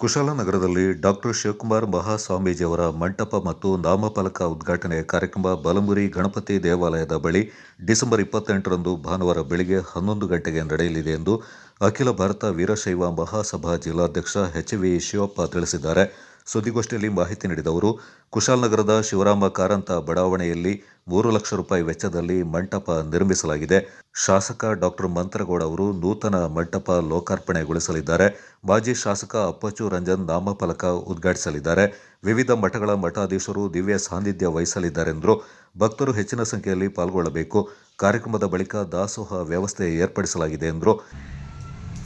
ಕುಶಾಲನಗರದಲ್ಲಿ doctor Shivakumar ಮಹಾಸ್ವಾಮೀಜಿಯವರ ಮಂಟಪ ಮತ್ತು ನಾಮಫಲಕ ಉದ್ಘಾಟನೆ ಕಾರ್ಯಕ್ರಮ ಬಲಮುರಿ ಗಣಪತಿ ದೇವಾಲಯದ ಬಳಿ ಡಿಸೆಂಬರ್ ಇಪ್ಪತ್ತೆಂಟರಂದು ಭಾನುವಾರ ಬೆಳಗ್ಗೆ ಹನ್ನೊಂದು ಗಂಟೆಗೆ ನಡೆಯಲಿದೆ ಎಂದು ಅಖಿಲ ಭಾರತ ವೀರಶೈವ ಮಹಾಸಭಾ ಜಿಲ್ಲಾಧ್ಯಕ್ಷ ಎಚ್ ವಿ ಶಿವಪ್ಪ ತಿಳಿಸಿದ್ದಾರೆ. ಸುದ್ದಿಗೋಷ್ಠಿಯಲ್ಲಿ ಮಾಹಿತಿ ನೀಡಿದವರು ಕುಶಾಲನಗರದ ಶಿವರಾಮ ಕಾರಂತ ಬಡಾವಣೆಯಲ್ಲಿ ಮೂರು ಲಕ್ಷ ರೂಪಾಯಿ ವೆಚ್ಚದಲ್ಲಿ ಮಂಟಪ ನಿರ್ಮಿಸಲಾಗಿದೆ. ಶಾಸಕ ಡಾಕ್ಟರ್ ಮಂತ್ರಗೌಡ ಅವರು ನೂತನ ಮಂಟಪ ಲೋಕಾರ್ಪಣೆಗೊಳಿಸಲಿದ್ದಾರೆ. ಮಾಜಿ ಶಾಸಕ ಅಪ್ಪಚ್ಚು ರಂಜನ್ ನಾಮಫಲಕ ಉದ್ಘಾಟಿಸಲಿದ್ದಾರೆ. ವಿವಿಧ ಮಠಗಳ ಮಠಾಧೀಶರು ದಿವ್ಯ ಸಾನ್ನಿಧ್ಯ ವಹಿಸಲಿದ್ದಾರೆಂದರು. ಭಕ್ತರು ಹೆಚ್ಚಿನ ಸಂಖ್ಯೆಯಲ್ಲಿ ಪಾಲ್ಗೊಳ್ಳಬೇಕು. ಕಾರ್ಯಕ್ರಮದ ಬಳಿಕ ದಾಸೋಹ ವ್ಯವಸ್ಥೆ ಏರ್ಪಡಿಸಲಾಗಿದೆ ಎಂದರು.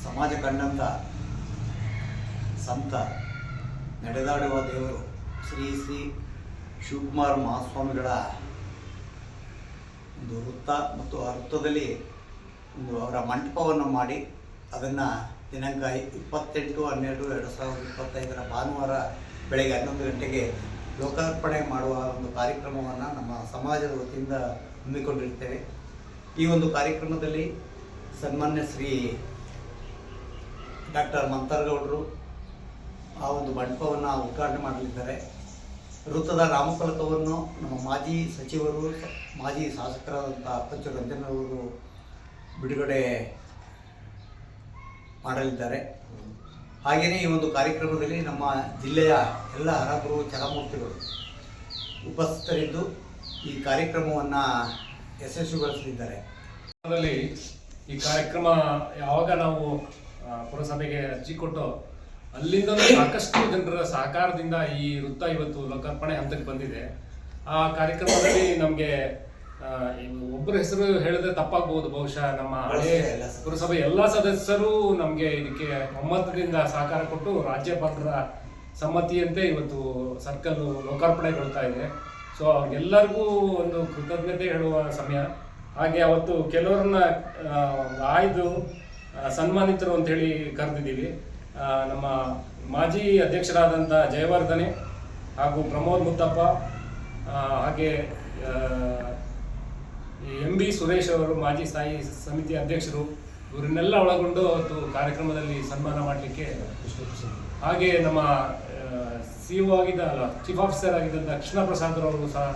ಸಮಾಜ ಕಂಡಂತ ಸಂತ ನಡೆದಾಡುವ ದೇವರು ಶ್ರೀ ಶ್ರೀ ಶಿವಕುಮಾರ್ ಮಹಾಸ್ವಾಮಿಗಳ ಒಂದು ವೃತ್ತ ಮತ್ತು ಆ ವೃತ್ತದಲ್ಲಿ ಒಂದು ಅವರ ಮಂಟಪವನ್ನು ಮಾಡಿ ಅದನ್ನು ದಿನಾಂಕ ಇಪ್ಪತ್ತೆಂಟು, ಹನ್ನೆರಡು, ಎರಡು ಸಾವಿರದ ಇಪ್ಪತ್ತೈದರ ಭಾನುವಾರ ಬೆಳಗ್ಗೆ ಹನ್ನೊಂದು ಗಂಟೆಗೆ ಲೋಕಾರ್ಪಣೆ ಮಾಡುವ ಒಂದು ಕಾರ್ಯಕ್ರಮವನ್ನು ನಮ್ಮ ಸಮಾಜದ ವತಿಯಿಂದ ಹಮ್ಮಿಕೊಂಡಿರ್ತೇವೆ. ಈ ಒಂದು ಕಾರ್ಯಕ್ರಮದಲ್ಲಿ ಸನ್ಮಾನ್ಯ ಶ್ರೀ ಡಾಕ್ಟರ್ ಮಂತರ್ಗೌಡರು ಆ ಒಂದು ಮಂಟಪವನ್ನು ಉದ್ಘಾಟನೆ ಮಾಡಲಿದ್ದಾರೆ. ವೃತ್ತದ ರಾಮಫಲಕವನ್ನು ನಮ್ಮ ಮಾಜಿ ಸಚಿವರು, ಮಾಜಿ ಶಾಸಕರಾದಂಥ ಅಪ್ಪಚ್ಚು ರಂಜನವರು ಬಿಡುಗಡೆ ಮಾಡಲಿದ್ದಾರೆ. ಹಾಗೆಯೇ ಈ ಒಂದು ಕಾರ್ಯಕ್ರಮದಲ್ಲಿ ನಮ್ಮ ಜಿಲ್ಲೆಯ ಎಲ್ಲ ಹರಗುರು ಚರಮೂರ್ತಿಗಳು ಉಪಸ್ಥಿತರಿದ್ದು ಈ ಕಾರ್ಯಕ್ರಮವನ್ನು ಯಶಸ್ವಿಗೊಳಿಸಲಿದ್ದಾರೆ. ಈ ಕಾರ್ಯಕ್ರಮ ಯಾವಾಗ ನಾವು ಪುರಸಭೆಗೆ ಅರ್ಜಿ ಕೊಟ್ಟು ಅಲ್ಲಿಂದ ಸಾಕಷ್ಟು ಜನರ ಸಹಕಾರದಿಂದ ಈ ವೃತ್ತ ಇವತ್ತು ಲೋಕಾರ್ಪಣೆ ಹಂತಕ್ಕೆ ಬಂದಿದೆ. ಆ ಕಾರ್ಯಕ್ರಮದಲ್ಲಿ ನಮಗೆ ಒಬ್ಬರ ಹೆಸರು ಹೇಳಿದ್ರೆ ತಪ್ಪಾಗಬಹುದು ಬಹುಶಃ ನಮ್ಮ ಹಳೆ ಪುರಸಭೆ ಎಲ್ಲ ಸದಸ್ಯರು ನಮಗೆ ಇದಕ್ಕೆ ಒಮ್ಮತದಿಂದ ಸಹಕಾರ ಕೊಟ್ಟು ರಾಜ್ಯಪಾಲರ ಸಮ್ಮತಿಯಂತೆ ಇವತ್ತು ಸರ್ಕಲ್ ಲೋಕಾರ್ಪಣೆಗೊಳ್ತಾ ಇದೆ. ಸೊ ಅವ್ರಿಗೆಲ್ಲರಿಗೂ ಒಂದು ಕೃತಜ್ಞತೆ ಹೇಳುವ ಸಮಯ. ಹಾಗೆ ಅವತ್ತು ಕೆಲವರನ್ನ ಆಯ್ದು ಸನ್ಮಾನಿತರು ಅಂತ ಹೇಳಿ ಕರೆದಿದ್ದೀವಿ. ನಮ್ಮ ಮಾಜಿ ಅಧ್ಯಕ್ಷರಾದಂಥ ಜಯವರ್ಧನೆ ಹಾಗೂ ಪ್ರಮೋದ್ ಮುತ್ತಪ್ಪ ಹಾಗೆ ಎಂ ಬಿ ಸುರೇಶ್ ಅವರು ಮಾಜಿ ಸ್ಥಾಯಿ ಸಮಿತಿ ಅಧ್ಯಕ್ಷರು, ಇವರನ್ನೆಲ್ಲ ಒಳಗೊಂಡು ಅವತ್ತು ಕಾರ್ಯಕ್ರಮದಲ್ಲಿ ಸನ್ಮಾನ ಮಾಡಲಿಕ್ಕೆ ಹಾಗೆ ನಮ್ಮ ಸಿ ಒ ಆಗಿದ್ದ, ಅಲ್ಲ, ಚೀಫ್ ಆಫೀಸರ್ ಆಗಿದ್ದಂಥ ಕೃಷ್ಣ ಪ್ರಸಾದ್ ಅವರು ಸಹ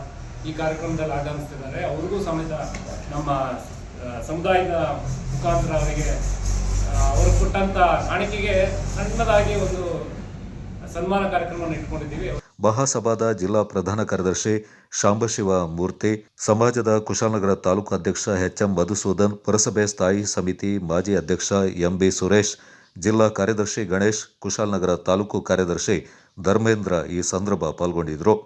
ಈ ಕಾರ್ಯಕ್ರಮದಲ್ಲಿ ಆಗಮಿಸ್ತಿದ್ದಾರೆ. ಅವ್ರಿಗೂ ಸಮೇತ ನಮ್ಮ ಸಮುದಾಯದ ಮುಖಾಂತರ ಅವರಿಗೆ ಕೊಟ್ಟಂತ ಕಾಣಿಕೆಗೆ ಸಣ್ಣದಾಗಿ ಒಂದು ಸನ್ಮಾನ ಕಾರ್ಯಕ್ರಮವನ್ನು ಇಟ್ಕೊಂಡಿದ್ದೀವಿ. ಮಹಾಸಭಾದ ಜಿಲ್ಲಾ ಪ್ರಧಾನ ಕಾರ್ಯದರ್ಶಿ ಶಾಂಬಶಿವ ಮೂರ್ತಿ, ಸಮಾಜದ ಕುಶಾಲನಗರ ತಾಲೂಕು ಅಧ್ಯಕ್ಷ ಎಚ್ ಎಂ ಮಧುಸೂದನ್, ಪುರಸಭೆ ಸ್ಥಾಯಿ ಸಮಿತಿ ಮಾಜಿ ಅಧ್ಯಕ್ಷ ಎಂ ಬಿ ಸುರೇಶ್, ಜಿಲ್ಲಾ ಕಾರ್ಯದರ್ಶಿ ಗಣೇಶ್, ಕುಶಾಲನಗರ ತಾಲೂಕು ಕಾರ್ಯದರ್ಶಿ ಧರ್ಮೇಂದ್ರ ಈ ಸಂದರ್ಭ ಪಾಲ್ಗೊಂಡಿದ್ದರು.